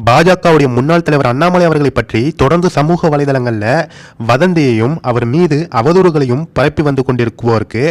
பாஜகவுடைய முன்னாள் தலைவர் அண்ணாமலை அவர்களை பற்றி தொடர்ந்து சமூக வலைதளங்களில் வதந்தியையும் அவர் மீது அவதூறுகளையும் பரப்பி வந்து கொண்டிருக்குவோருக்கு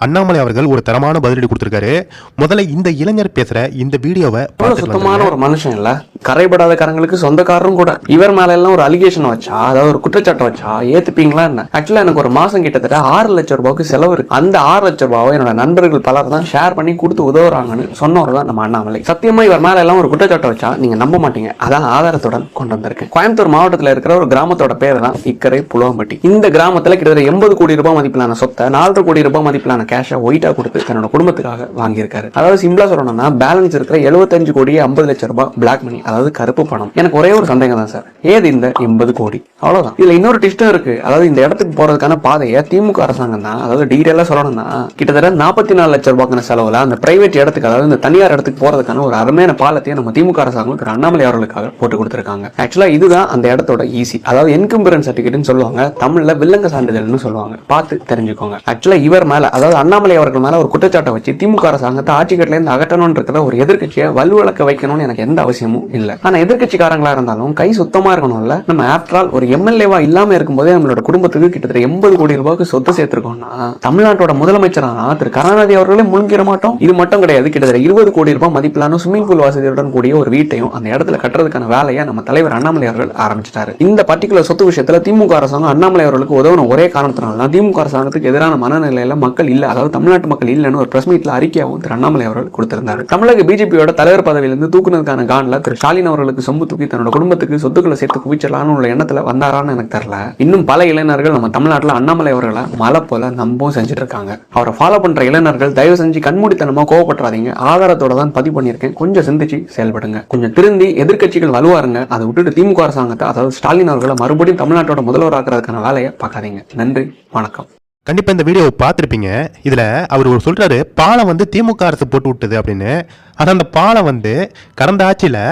அண்ணாமலை அவர்கள் ஒரு தரமான பதிலடி கொடுத்திருக்காரு முதல்ல இந்த இளைஞர் பேசுற இந்த வீடியோவை சுத்தமான. ஒரு மனுஷன் இல்ல கரைபடாத காரங்களுக்கு சொந்தக்காரரும் கூட. இவர் மேல எல்லாம் ஒரு அலிகேஷன் வச்சா அதாவது ஒரு குற்றச்சாட்டு வச்சா ஏத்துப்பீங்களா என்ன? ஆக்சுவலா எனக்கு ஒரு மாசம் கிட்டத்தட்ட ஆறு லட்சம் ரூபாய்க்கு செலவு இருக்கு. அந்த ஆறு லட்சம் ரூபாவை என்னோட நண்பர்கள் பலர் தான் ஷேர் பண்ணி கொடுத்து உதவுறாங்கன்னு சொன்னவர் தான் நம்ம அண்ணாமலை. சத்தியமா இவர் மேல எல்லாம் ஒரு குற்றச்சாட்டு வச்சா நீங்க நம்ப மாட்டீங்க. அதான் ஆதாரத்துடன் கொண்டு வந்திருக்கேன். கோயம்புத்தூர் மாவட்டத்தில் இருக்கிற ஒரு கிராமத்தோட பேர் தான் இக்கரை புலவம்பட்டி. இந்த கிராமத்துல கிட்டத்தட்ட எண்பது கோடி ரூபாய் மதிப்பிலான சொத்தை நாலரை கோடி ரூபாய் மதிப்பிலான கேஷை ஒயிட்டா கொடுத்து தன்னோட குடும்பத்துக்காக வாங்கியிருக்காரு. அதாவது சிம்பிளா சொல்லணும்னா பேலன்ஸ் இருக்கிற 75 கோடி ஐம்பது லட்சம் ரூபாய் பிளாக் மணி அதாவது கருப்பு பணம். எனக்கு ஒரே ஒரு சந்தேகம் தான் சார் ஏது இந்த எண்பது கோடி? அவ்வளவுதான். இதுல இன்னொரு டிஸ்டும் இருக்கு. அதாவது இந்த இடத்துக்கு போறதுக்கான பாதையை திமுக அரசாங்கம் தான் அதாவது டீடைலா சொல்லணும்னா கிட்டத்தட்ட நாற்பத்தி நாலு லட்சம் ரூபாய்க்கான செலவுல அந்த பிரைவேட் இடத்துக்கு அதாவது இந்த தனியார் இடத்துக்கு போறதுக்கான ஒரு அருமையான பாலத்தையே நம்ம திமுக அரசாங்கம் திரு அண்ணாமலை அவர்களுக்காக போட்டு கொடுத்திருக்காங்க. ஆக்சுவலா இதுதான் அந்த இடத்தோட ஈஸி அதாவது என்கம்பரன்ஸ் சர்டிஃபிகேட்னு சொல்லுவாங்க. தமிழ்ல வில்லங்க சான்றிதழ்னு சொல்லுவாங்க. பார்த்து தெரிஞ்சுக்கோங்க. ஆக்சுவலா இவர் மேல அதாவது அண்ணாமலை அவர்கள் மேல ஒரு குற்றச்சாட்டை வச்சு திமுக அரசாங்கத்தை ஆட்சிக்கட்டில இருந்து அகற்றணும்னு இருக்கிற ஒரு எதிர்க்கட்சியை வலுவிளக்க வைக்கணும்னு எனக்கு எந்த அவசியமும் இல்லை. ஆனால் எதிர்க்கட்சிக்காரங்களா இருந்தாலும் கை சுத்தமா இருக்கணும்ல. நம்ம ஆஃப்டர் ஆல் ஒரு எம்எல்ஏவா இல்லாம இருக்கும்போதே நம்மளோட குடும்பத்துக்கு கிட்டத்தட்ட எண்பது கோடி ரூபாய்க்கு சொத்து சேர்த்திருக்கோம்னா தமிழ்நாட்டோட முதலமைச்சரான திரு. கருணாநிதி அவர்களே முழுங்கிட மாட்டோம். இது மட்டும் கிடையாது. கிட்டத்தட்ட இருபது கோடி ரூபாய் மதிப்பிலான ஸ்விம்மிங் பூல் வசதியுடன் கூடிய ஒரு வீட்டையும் அந்த இடத்துல கட்டுறதுக்கான வேலையை நம்ம தலைவர் அண்ணாமலை அவர்கள் ஆரம்பிச்சிட்டாரு. இந்த பர்டிகுலர் சொத்து விஷயத்துல திமுக அரசாங்கம் அண்ணாமலை அவர்களுக்கு உதவன ஒரே காரணத்தினால தான் திமுக அரசாங்கத்துக்கு எதிரான மனநிலையில மக்கள் இல்ல அதாவது தமிழ்நாட்டு மக்கள் இல்லைன்னு ஒரு பிரஸ் மீட்ல அறிக்கையாகவும் திரு. அண்ணாமலை அவர்கள் கொடுத்திருந்தாரு. தமிழக பிஜேபியோட தலைவர் பதவியிலிருந்து தூக்குனதுக்கான கான்ல திரு. ஸ்டாலின் அவர்களுக்கு சொம்பு தூக்கி தன்னோட குடும்பத்துக்கு சொத்துக்களை சேர்த்து குவிச்சிடலாம்னு உள்ள எண்ணத்துல வந்தாரான்னு எனக்கு தெரியல. இன்னும் பல இளைஞர்கள் நம்ம தமிழ்நாட்டில் அண்ணாமலை அவர்களை மலை போல நம்பவும் செஞ்சுட்டு இருக்காங்க அவரை ஃபாலோ பண்ற இளைஞர்கள் தயவு செஞ்சு கண்மூடித்தனமா கோவப்பட்டுறாதீங்க. ஆதாரத்தோட தான் பதிவு பண்ணியிருக்கேன். கொஞ்சம் சிந்திச்சு செயல்படுங்க. கொஞ்சம் திருந்தி எதிர்க்கட்சிகள் வலுவாருங்க. அதை விட்டுட்டு திமுக அரசாங்கத்தை அதாவது ஸ்டாலின் அவர்களை மறுபடியும் தமிழ்நாட்டோட முதல்வராக்குறதுக்கான வேலையை பார்க்காதீங்க. நன்றி. வணக்கம். கண்டிப்பாக இந்த வீடியோவை பார்த்துருப்பீங்க. இதில் அவர் ஒரு சொல்கிறாரு பாலம் வந்து திமுக அரசு போட்டு விட்டது அப்படின்னு. ஆனால் அந்த பாலம் வந்து கடந்த ஆட்சியில்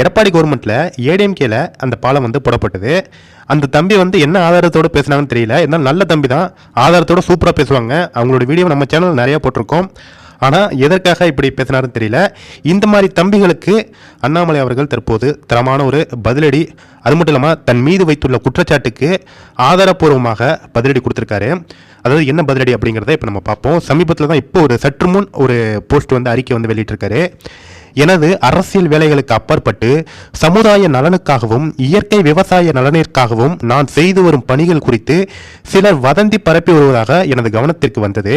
எடப்பாடி கவர்மெண்ட்டில் ஏடிஎம்கேல அந்த பாலம் வந்து போடப்பட்டது. அந்த தம்பி வந்து என்ன ஆதாரத்தோடு பேசுனாங்கன்னு தெரியல. இருந்தாலும் நல்ல தம்பி தான். ஆதாரத்தோட சூப்பராக பேசுவாங்க. அவங்களோட வீடியோ நம்ம சேனல் நிறையா போட்டிருக்கோம். ஆனால் எதற்காக இப்படி பேசினாருன்னு தெரியல. இந்த மாதிரி தம்பிகளுக்கு அண்ணாமலை அவர்கள் தற்போது தரமான ஒரு பதிலடி அது மட்டும் இல்லாமல் தன் மீது வைத்துள்ள குற்றச்சாட்டுக்கு ஆதாரப்பூர்வமாக பதிலடி கொடுத்துருக்காரு. அதாவது என்ன பதிலடி அப்படிங்கிறத இப்போ நம்ம பார்ப்போம். சமீபத்தில் தான் இப்போ ஒரு சற்று முன் ஒரு போஸ்ட் வந்து அறிக்கை வந்து வெளியிட்டிருக்காரு. எனது அரசியல் வேலைகளுக்கு அப்பாற்பட்டு சமுதாய நலனுக்காகவும் இயற்கை விவசாய நலனிற்காகவும் நான் செய்து வரும் பணிகள் குறித்து சிலர் வதந்தி பரப்பி வருவதாக எனது கவனத்திற்கு வந்தது.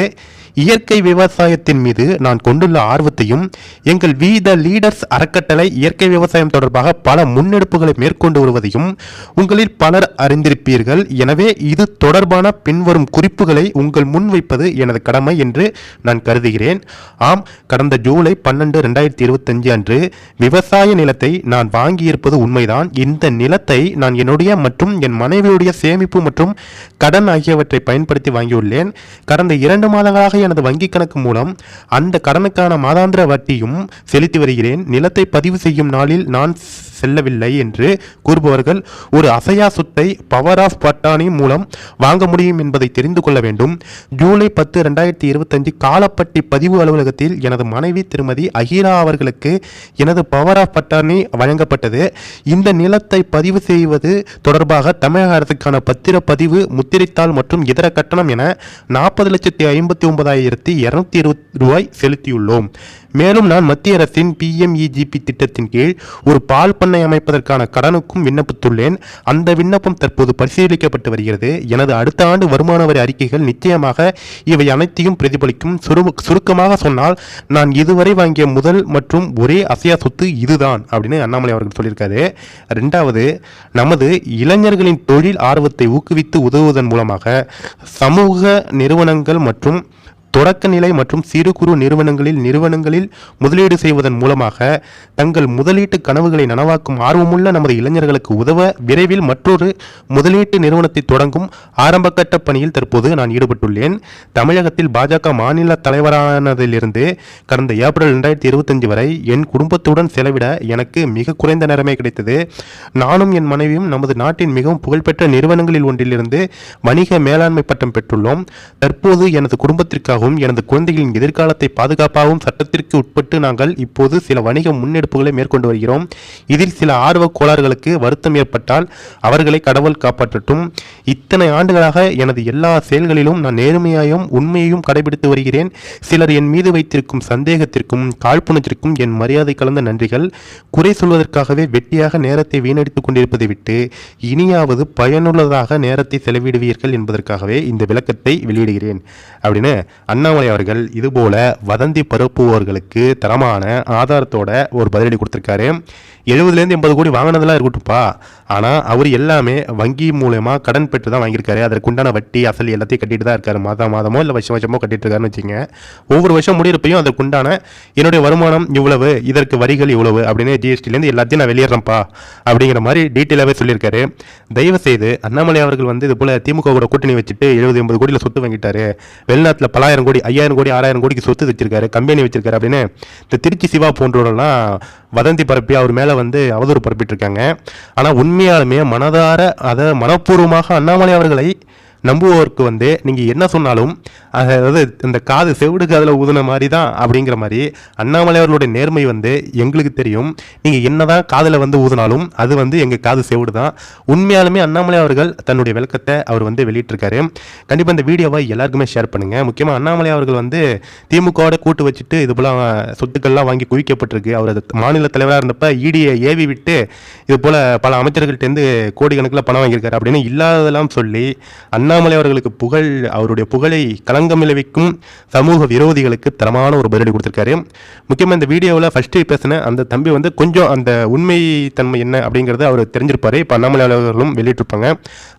இயற்கை விவசாயத்தின் மீது நான் கொண்டுள்ள ஆர்வத்தையும் எங்கள் வீத லீடர்ஸ் அறக்கட்டளை இயற்கை விவசாயம் தொடர்பாக பல முன்னெடுப்புகளை மேற்கொண்டு வருவதையும் உங்களில் பலர் அறிந்திருப்பீர்கள். எனவே இது தொடர்பான பின்வரும் குறிப்புகளை உங்கள் முன்வைப்பது எனது கடமை என்று நான் கருதுகிறேன். ஆம் கடந்த ஜூலை பன்னெண்டு ரெண்டாயிரத்தி இருபத்தி இருபத்தஞ்சு அன்று விவசாய நிலத்தை நான் வாங்கியிருப்பது உண்மைதான். இந்த நிலத்தை நான் என்னுடைய மற்றும் என் மனைவியுடைய சேமிப்பு மற்றும் கடன் ஆகியவற்றை பயன்படுத்தி வாங்கியுள்ளேன். கடந்த இரண்டு மாதங்களாக எனது வங்கிக் கணக்கு மூலம் அந்த கடனுக்கான மாதாந்திர வட்டியும் செலுத்தி வருகிறேன். நிலத்தை பதிவு செய்யும் நாளில் நான் செல்லவில்லை என்று கூறுபவர்கள் ஒரு அசையா சொத்தை பவர் ஆஃப் பட்டானி மூலம் வாங்க முடியும் என்பதை தெரிந்து கொள்ள வேண்டும். ஜூலை பத்து ரெண்டாயிரத்தி இருபத்தஞ்சு காலப்பட்டி பதிவு அலுவலகத்தில் எனது மனைவி திருமதி அகிலா அவர்களுக்கு எனது பவர் ஆஃப் பட்டாணி வழங்கப்பட்டது. இந்த நிலத்தை பதிவு செய்வது தொடர்பாக தமிழக அரசுக்கான பத்திரப்பதிவு முத்திரைத்தாள் மற்றும் இதர கட்டணம் என நாற்பது லட்சத்தி ஐம்பத்தி ஒன்பதாயிரத்தி இருநூத்தி இருபது ரூபாய் செலுத்தியுள்ளோம். மேலும் நான் மத்திய அரசின் பிஎம்இஜிபி திட்டத்தின் கீழ் ஒரு பால் பண்ணை அமைப்பதற்கான கடனுக்கும் விண்ணப்பித்துள்ளேன். அந்த விண்ணப்பம் தற்போது பரிசீலிக்கப்பட்டு வருகிறது. எனது அடுத்த ஆண்டு வருமான வரி அறிக்கைகள் நிச்சயமாக இவை அனைத்தையும் பிரதிபலிக்கும். சுரு சுருக்கமாக சொன்னால் நான் இதுவரை வாங்கிய முதல் மற்றும் ஒரே அசையா சொத்து இதுதான் அப்படின்னு அண்ணாமலை அவர்கள் சொல்லியிருக்காரு. ரெண்டாவது நமது இளைஞர்களின் தொழில் ஆர்வத்தை ஊக்குவித்து உதவுவதன் மூலமாக சமூக நிறுவனங்கள் மற்றும் தொடக்க நிலை மற்றும் சிறு குறு நிறுவனங்களில் நிறுவனங்களில் முதலீடு செய்வதன் மூலமாக தங்கள் முதலீட்டு கனவுகளை நனவாக்கும் ஆர்வமுள்ள நமது இளைஞர்களுக்கு உதவ விரைவில் மற்றொரு முதலீட்டு நிறுவனத்தை தொடங்கும் ஆரம்பகட்ட பணியில் தற்போது நான் ஈடுபட்டுள்ளேன். தமிழகத்தில் பாஜக மாநில தலைவரானதிலிருந்து கடந்த ஏப்ரல் ரெண்டாயிரத்தி இருபத்தஞ்சு வரை என் குடும்பத்துடன் செலவிட எனக்கு மிக குறைந்த நேரமே கிடைத்தது. நானும் என் மனைவியும் நமது நாட்டின் மிகவும் புகழ்பெற்ற நிறுவனங்களில் ஒன்றிலிருந்து வணிக மேலாண்மை பட்டம் பெற்றுள்ளோம். தற்போது எனது குடும்பத்திற்காக பாதுகாப்பாகவும் எனது குழந்தைகளின் எதிர்காலத்தை பாதுகாப்பாகவும் சட்டத்திற்கு உட்பட்டு நாங்கள் இப்போது சில வணிக முன்னெடுப்புகளை மேற்கொண்டு வருகிறோம். இதில் சில ஆர்வ கோளாறுகளுக்கு வருத்தம் ஏற்பட்டால் அவர்களை கடவுள் காப்பாற்றட்டும். இத்தனை ஆண்டுகளாக எனது எல்லா செயல்களிலும் நான் நேர்மையாயும் உண்மையையும் கடைபிடித்து வருகிறேன். சிலர் என் மீது வைத்திருக்கும் சந்தேகத்திற்கும் காழ்ப்புணர்ச்சிக்கும் என் மரியாதை கலந்த நன்றிகள். குறை சொல்வதற்காகவே வெட்டியாக நேரத்தை வீணடித்துக் கொண்டிருப்பதை விட்டு இனியாவது பயனுள்ளதாக நேரத்தை செலவிடுவீர்கள் என்பதற்காகவே இந்த விளக்கத்தை வெளியிடுகிறேன். அப்படின்னு அண்ணாமலை அவர்கள் இதுபோல வதந்தி பரப்புவோர்களுக்கு தரமான ஆதாரத்தோட ஒரு பதிலடி கொடுத்துருக்காரு. எழுபதுலேருந்து எண்பது கோடி வாங்கினதெல்லாம் இருக்கட்டும்ப்பா. ஆனால் அவர் எல்லாமே வங்கி மூலயமா கடன் பெற்று தான் வாங்கியிருக்காரு. அதற்குண்டான வட்டி அசல் எல்லாத்தையும் கட்டிட்டு தான் இருக்காரு. மாதம் மாதமோ இல்லை வருஷம் வருஷமோ கட்டிட்டு இருக்காருன்னு வச்சுங்க ஒவ்வொரு வருஷம் முடியிறப்பையும் அதற்குண்டான என்னுடைய வருமானம் இவ்வளவு இதற்கு வரிகள் இவ்வளவு அப்படின்னு ஜிஎஸ்டிலேருந்து எல்லாத்தையும் நான் வெளியேறேன்ப்பா அப்படிங்கிற மாதிரி டீட்டெயிலாகவே சொல்லியிருக்காரு. தயவு செய்து அண்ணாமலை அவர்கள் வந்து இது போல திமுக கூட கூட்டணி வச்சுட்டு எழுபது எண்பது கோடியில் சொத்து வாங்கிட்டாரு. வெளிநாட்டில் பலாயிரம் கோடி ஐயாயிரம் கோடி ஆறாயிரம் கோடிக்கு சொத்து வச்சிருக்காரு கம்பெனி வச்சிருக்காரு அப்படின்னு இந்த திருச்சி சிவா போன்றவரெல்லாம் வதந்தி பரப்பி அவர் மேலே வந்து அவதூறு பரப்பிட்டு இருக்காங்க. ஆனால் உண்மையாலுமே மனதார அதை மனப்பூர்வமாக அண்ணாமலை அவர்களை நம்புவோருக்கு வந்து நீங்கள் என்ன சொன்னாலும் அதாவது இந்த காது செவிடு காதில் ஊதுன மாதிரி தான் அப்படிங்கிற மாதிரி அண்ணாமலை அவர்களுடைய நேர்மை வந்து எங்களுக்கு தெரியும். நீங்கள் என்ன தான் காதில் வந்து ஊதுனாலும் அது வந்து எங்கள் காது செவிடு தான் உண்மையாலுமே அண்ணாமலை அவர்கள் தன்னுடைய விளக்கத்தை அவர் வந்து வெளியிட்டிருக்காரு. கண்டிப்பாக இந்த வீடியோவை எல்லாருக்குமே ஷேர் பண்ணுங்கள் முக்கியமாக அண்ணாமலை அவர்கள் வந்து திமுகவோட கூட்டு வச்சுட்டு இது போல் சொத்துக்கள்லாம் வாங்கி குவிக்கப்பட்டிருக்கு. அவர் மாநில தலைவராக இருந்தப்ப இடியை ஏவி விட்டு இது போல் பல அமைச்சர்கள்ட்டேருந்து கோடிக்கணக்கில் பணம் வாங்கியிருக்காரு அப்படின்னு இல்லாததெல்லாம் சொல்லி அண்ணா அண்ணாமலை அவர்களுக்கு புகழ் அவருடைய புகழை களங்கம் விளைவிக்கும் சமூக விரோதிகளுக்கு தரமான ஒரு பதிலடி கொடுத்துருக்காரு. முக்கியமாக இந்த வீடியோவில் ஃபஸ்ட்டு பேசின அந்த தம்பி வந்து கொஞ்சம் அந்த உண்மை தன்மை என்ன அப்படிங்கிறத அவர் தெரிஞ்சிருப்பார். இப்போ அண்ணாமலை அவர்களும் வெளியிட்டிருப்பாங்க.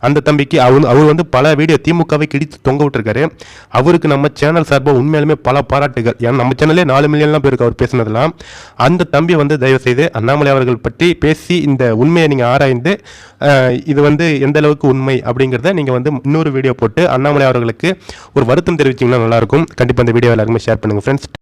அந்த தம்பிக்கு அவர் அவர் வந்து பல வீடியோ திமுகவை கிடித்து தொங்க விட்டுருக்காரு. அவருக்கு நம்ம சேனல் சார்பாக உண்மையாலுமே பல பாராட்டுகள். ஏன்னா நம்ம சேனல்லே நாலு மில்லியன்லாம் பேருக்கு அவர் பேசினதெல்லாம். அந்த தம்பி வந்து தயவு செய்து அண்ணாமலை அவர்கள் பற்றி பேசி இந்த உண்மையை நீங்கள் ஆராய்ந்து இது வந்து எந்த அளவுக்கு உண்மை அப்படிங்கிறத நீங்கள் வந்து இன்னொரு வீடியோ போட்டு அண்ணாமலை அவர்களுக்கு ஒரு வருத்தம் தெரிவிச்சிங்கன்னா நல்லாயிருக்கும். கண்டிப்பாக இந்த வீடியோ எல்லாருமே ஷேர் பண்ணுங்கள் ஃப்ரெண்ட்ஸ்